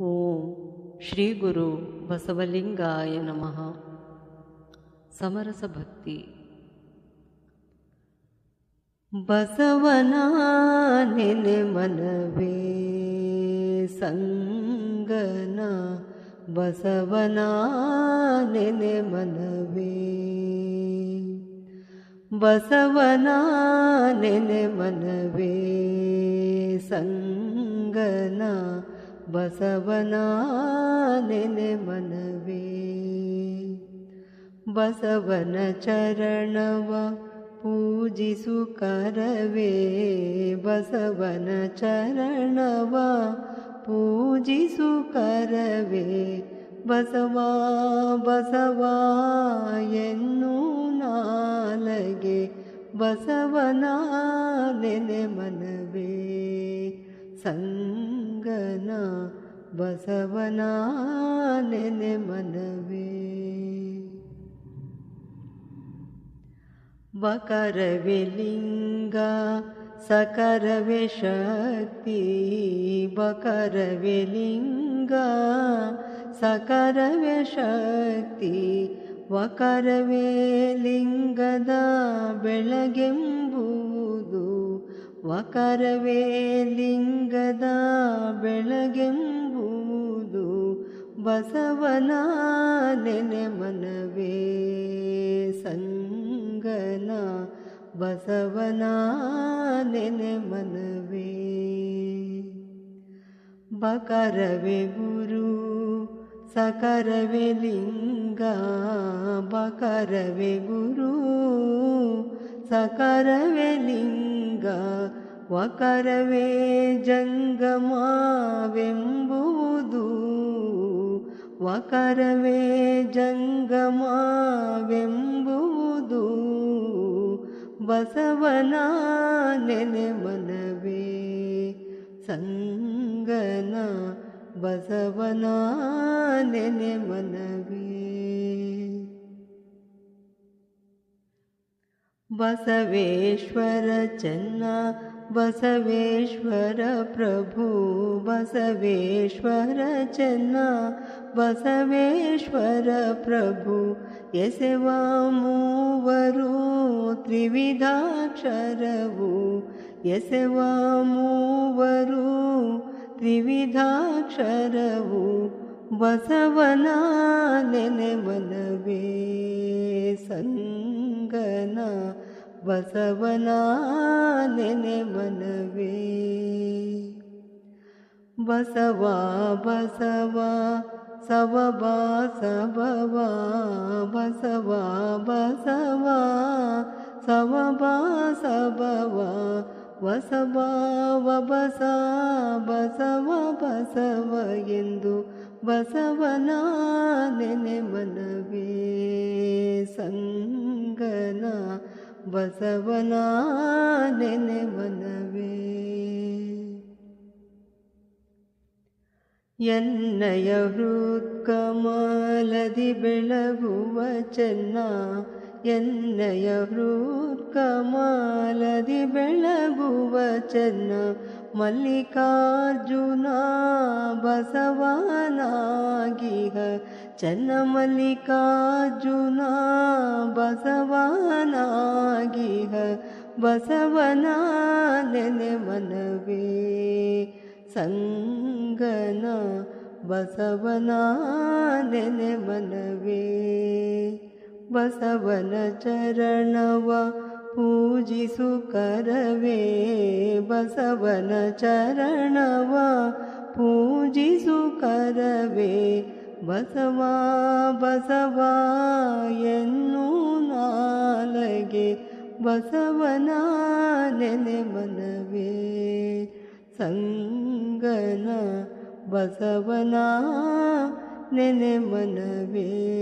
ॐ श्रीगुरु बसवलिङ्गाय नमः। समरसभक्ति। बसवनानिमनवे सङ्गना। बसवनानिमनवे सङ्गना। ಬಸವನ ಮನವೇ. ಬಸವನ ಚರಣವ ಪೂಜಿಸು ಕರವೇ. ಬಸವನ ಚರಣವ ಪೂಜಿಸು ಕರವೇ. ಬಸವಾ ಬಸವಾ ಎನ್ನು ನಾಲಗೆ. ಬಸವನ ನೆನೆ ಮನವೇ ಸಂಗನ ಬಸವನ ನೆನೆ ಮನವೇ ಬಕರವೆ ಲಿಂಗ ಸಕರವೆ ಶಕ್ತಿ ಬಕರವೆ ಲಿಂಗ ಸಕರವೆ ಶಕ್ತಿ ವಕರವೇ ಲಿಂಗದ ಬೆಳಗೆಂಬುದು ವಕರವೇ ಲಿಂಗದ ಬೆಳಗೆಂಬುದು ಬಸವನ ನೆನೆ ಮನವೇ ಸಂಗನ ಬಸವನ ನೆನೆ ಮನವೇ ಬಕರವೆ ಗುರು ಸಕರವೆ ಲಿಂಗ ಬಕರವೆ ಗುರು ಸಕರವೆ ಲಿಂಗ ವಕರವೇ ಜಂಗಮವೆಂಬುದು ವಕರವೇ ಜಂಗಮವೆಂಬುದು ಬಸವನ ನೆನೆ ಮನವೇ ಸಂಗನ ಬಸವನ ನೆನೆ बसवेश्वर चन्ना बसवेश्वरप्रभु बसवेश्वर चन्ना बसवेश्वरप्रभु एसवामो वरु त्रिविधाक्षरवु एस वामो वरु ಬಸವನ ನೆನೆ ಮನವೇ ಸಂಗನ ಬಸವನ ನೆನೆ ಮನವೇ ಬಸವ ಬಸವ ಸವಬ ಸಬವ ಬಸವ ಬಸವ ಸವಬ ಸಬವ ವಬಸ ಬಸವ ಬಸವ ಎಂದು ಬಸವನ ಮನವೇ ಸಂಗನ ಬಸವನ ಮನವೇ. ಎನ್ನಯ ಹೃತ್ಕಮಲದಿ ಬೆಳಗುವ ಚೆನ್ನ ಎನ್ನಯ ಹೃತ್ಕಮಲದಿ ಬೆಳಗುವ ಚೆನ್ನ ಮಲ್ಲಿಕಾರ್ಜುನ ಬಸವನಾಗಿಹ ಚೆನ್ನ ಮಲ್ಲಿಕಾರ್ಜುನ ಬಸವನಾಗಿಹ ಬಸವನ ನೆನೆ ಮನವೇ ಸಂಗನ ಬಸವನ ನೆನೆ ಮನವೇ ಬಸವನ ಚರಣವ ಪೂಜಿಸು ಕರವೇ ಬಸವನ ಚರಣವ, ಪೂಜಿಸು ಕರವೇ ಬಸವ ಬಸವ ಎನ್ನು ನಾಲಗೆ ಬಸವನ ನೆನೆ ಮನವೇ. ಸಂಗನ ಬಸವನ ನೆನೆ ಮನವೇ.